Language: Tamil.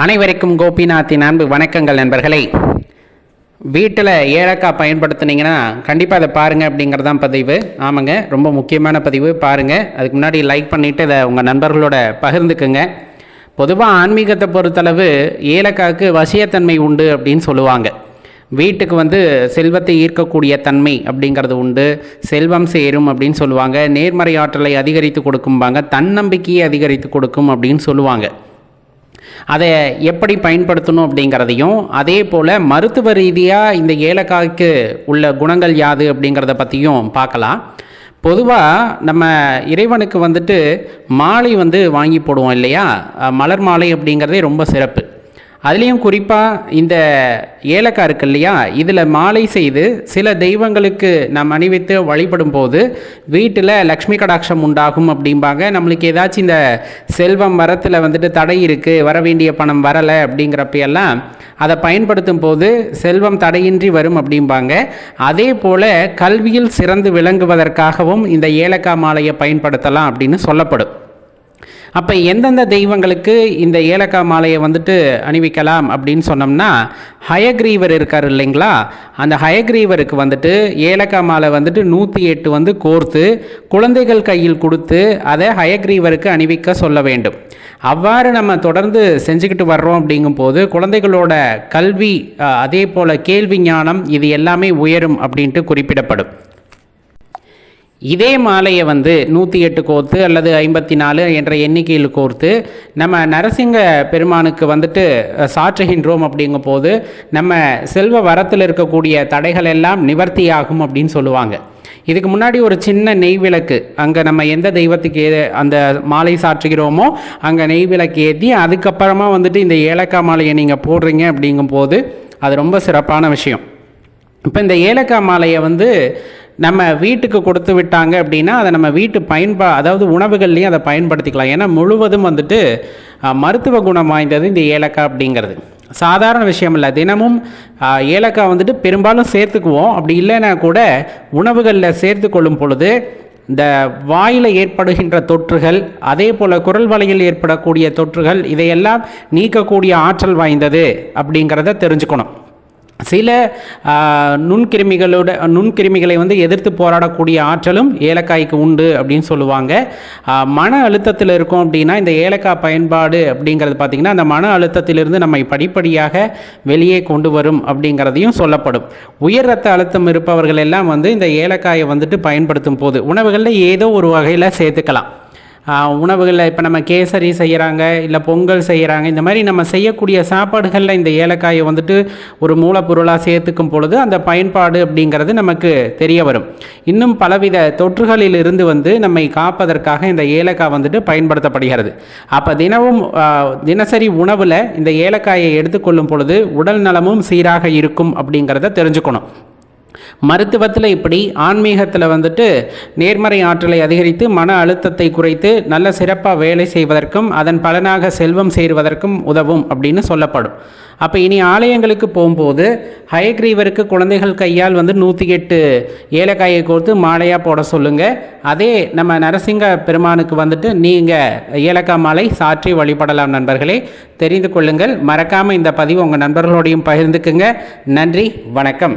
அனைவருக்கும் கோபிநாத்தின் அன்பு வணக்கங்கள் நண்பர்களே. வீட்டில் ஏலக்காய் பயன்படுத்துனீங்கன்னா கண்டிப்பாக அதை பாருங்கள் அப்படிங்கிறது தான் பதிவு. ஆமாங்க ரொம்ப முக்கியமான பதிவு. பாருங்கள் அதுக்கு முன்னாடி லைக் பண்ணிவிட்டு இதை உங்கள் நண்பர்களோட பகிர்ந்துக்குங்க. பொதுவாக ஆன்மீகத்தை பொறுத்தளவு ஏலக்காய்க்கு வசியத்தன்மை உண்டு அப்படின்னு சொல்லுவாங்க. வீட்டுக்கு வந்து செல்வத்தை ஈர்க்கக்கூடிய தன்மை அப்படிங்கிறது உண்டு. செல்வம் சேரும் அப்படின்னு சொல்லுவாங்க. நேர்மறை ஆற்றலை அதிகரித்து கொடுக்கும்பாங்க. தன்னம்பிக்கையை அதிகரித்து கொடுக்கும் அப்படின்னு சொல்லுவாங்க. அதை எப்படி பயன்படுத்தணும் அப்படிங்கிறதையும் அதே போல் மருத்துவ ரீதியாக இந்த ஏலக்காய்க்கு உள்ள குணங்கள் யாது அப்படிங்கிறத பற்றியும் பார்க்கலாம். பொதுவாக நம்ம இறைவனுக்கு வந்துட்டு மாலை வந்து வாங்கி போடுவோம் இல்லையா? மலர் மாலை அப்படிங்கிறதே ரொம்ப சிறப்பு. அதுலேயும் குறிப்பாக இந்த ஏலக்காய் இருக்கு இல்லையா? இதில் மாலை செய்து சில தெய்வங்களுக்கு நாம் அணிவித்து வழிபடும் போது வீட்டில் லக்ஷ்மி கடாட்சம் உண்டாகும் அப்படிம்பாங்க. நம்மளுக்கு ஏதாச்சும் இந்த செல்வம் வரத்தில் வந்துட்டு தடை இருக்குது வர வேண்டிய பணம் வரலை அப்படிங்கிறப்பையெல்லாம் அதை பயன்படுத்தும் போது செல்வம் தடையின்றி வரும் அப்படிம்பாங்க. அதே போல் கல்வியில் சிறந்து விளங்குவதற்காகவும் இந்த ஏலக்காய் மாலையை பயன்படுத்தலாம் அப்படின்னு சொல்லப்படும். அப்போ எந்தெந்த தெய்வங்களுக்கு இந்த ஏலக்காய் மாலையை வந்துட்டு அணிவிக்கலாம் அப்படின்னு சொன்னோம்னா ஹயக்ரீவர் இருக்கார் இல்லைங்களா? அந்த ஹயக்ரீவருக்கு வந்துட்டு ஏலக்காய் மாலை வந்துட்டு நூற்றி எட்டு வந்து கோர்த்து குழந்தைகள் கையில் கொடுத்து அதை ஹயக்ரீவருக்கு அணிவிக்க சொல்ல வேண்டும். அவ்வாறு நம்ம தொடர்ந்து செஞ்சுக்கிட்டு வர்றோம் அப்படிங்கும்போது குழந்தைகளோட கல்வி அதே போல் கேள்வி ஞானம் இது எல்லாமே உயரும் அப்படின்ட்டு குறிப்பிடப்படும். இதே மாலையை வந்து நூற்றி எட்டு கோர்த்து அல்லது ஐம்பத்தி நாலு என்ற எண்ணிக்கையில் கோர்த்து நம்ம நரசிங்க பெருமானுக்கு வந்துட்டு சாற்றுகின்றோம் அப்படிங்கும் போது நம்ம செல்வ வரத்தில் இருக்கக்கூடிய தடைகள் எல்லாம் நிவர்த்தியாகும் அப்படின்னு சொல்லுவாங்க. இதுக்கு முன்னாடி ஒரு சின்ன நெய் விளக்கு அங்கே நம்ம எந்த தெய்வத்துக்கு ஏ- அந்த மாலை சாற்றுகிறோமோ அங்கே நெய் விளக்கு ஏற்றி அதுக்கப்புறமா வந்துட்டு இந்த ஏலக்காய் மாலையை நீங்கள் போடுறீங்க அப்படிங்கும்போது அது ரொம்ப சிறப்பான விஷயம். இப்போ இந்த ஏலக்காய் மாலையை வந்து நம்ம வீட்டுக்கு கொடுத்து விட்டாங்க அப்படின்னா அதை நம்ம வீட்டு பயன்பா அதாவது உணவுகள்லையும் அதை பயன்படுத்திக்கலாம். ஏன்னா முழுவதும் வந்துட்டு மருத்துவ குணம் வாய்ந்தது இந்த ஏலக்காய் அப்படிங்கிறது. சாதாரண விஷயம் இல்லை. தினமும் ஏலக்காய் வந்துட்டு பெரும்பாலும் சேர்த்துக்குவோம். அப்படி இல்லைன்னா கூட உணவுகளில் சேர்த்து கொள்ளும் பொழுது இந்த வாயில் ஏற்படுகின்ற தொற்றுகள் அதே போல் குரல் வலையில் ஏற்படக்கூடிய தொற்றுகள் இதையெல்லாம் நீக்கக்கூடிய ஆற்றல் வாய்ந்தது அப்படிங்கிறத தெரிஞ்சுக்கணும். சில நுண்கிருமிகளோட நுண்கிருமிகளை வந்து எதிர்த்து போராடக்கூடிய ஆற்றலும் ஏலக்காய்க்கு உண்டு அப்படின்னு சொல்லுவாங்க. மன அழுத்தத்தில் இருக்கோம் அப்படின்னா இந்த ஏலக்காய் பயன்பாடு அப்படிங்கிறது பார்த்திங்கன்னா அந்த மன அழுத்தத்திலிருந்து நம்மை படிப்படியாக வெளியே கொண்டு வரும் அப்படிங்கிறதையும் சொல்லப்படும். உயர் ரத்த அழுத்தம் இருப்பவர்கள் எல்லாம் வந்து இந்த ஏலக்காயை வந்துட்டு பயன்படுத்தும் போது உணவுகளில் ஏதோ ஒரு வகையில் சேர்த்துக்கலாம். உணவுகளில் இப்போ நம்ம கேசரி செய்கிறாங்க இல்லை பொங்கல் செய்கிறாங்க இந்த மாதிரி நம்ம செய்யக்கூடிய சாப்பாடுகளில் இந்த ஏலக்காயை வந்துட்டு ஒரு மூலப்பொருளாக சேர்த்துக்கும் பொழுது அந்த பயன்பாடு அப்படிங்கிறது நமக்கு தெரிய வரும். இன்னும் பலவித தொற்றுகளில் இருந்து வந்து நம்மை காப்பதற்காக இந்த ஏலக்காய் வந்துட்டு பயன்படுத்தப்படுகிறது. அப்போ தினமும் தினசரி உணவில் இந்த ஏலக்காயை எடுத்துக்கொள்ளும் பொழுது உடல் நலமும் சீராக இருக்கும் அப்படிங்கிறத தெரிஞ்சுக்கணும். மருத்துவத்தில் இப்படி ஆன்மீகத்தில் வந்துட்டு நேர்மறை ஆற்றலை அதிகரித்து மன அழுத்தத்தை குறைத்து நல்ல சிறப்பாக வேலை செய்வதற்கும் அதன் பலனாக செல்வம் சேருவதற்கும் உதவும் அப்படின்னு சொல்லப்படும். அப்போ இனி ஆலயங்களுக்கு போகும்போது ஹயக்ரீவருக்கு குழந்தைகள் கையால் வந்து நூற்றி எட்டு ஏலக்காயை கோர்த்து மாலையாக போட சொல்லுங்கள் அதே நம்ம நரசிங்க பெருமானுக்கு வந்துட்டு நீங்கள் ஏலக்காய் மாலை சாற்றி வழிபடலாம் நண்பர்களே. தெரிந்து கொள்ளுங்கள். மறக்காமல் இந்த பதிவு உங்கள் நண்பர்களோடையும் பகிர்ந்துக்குங்க. நன்றி வணக்கம்.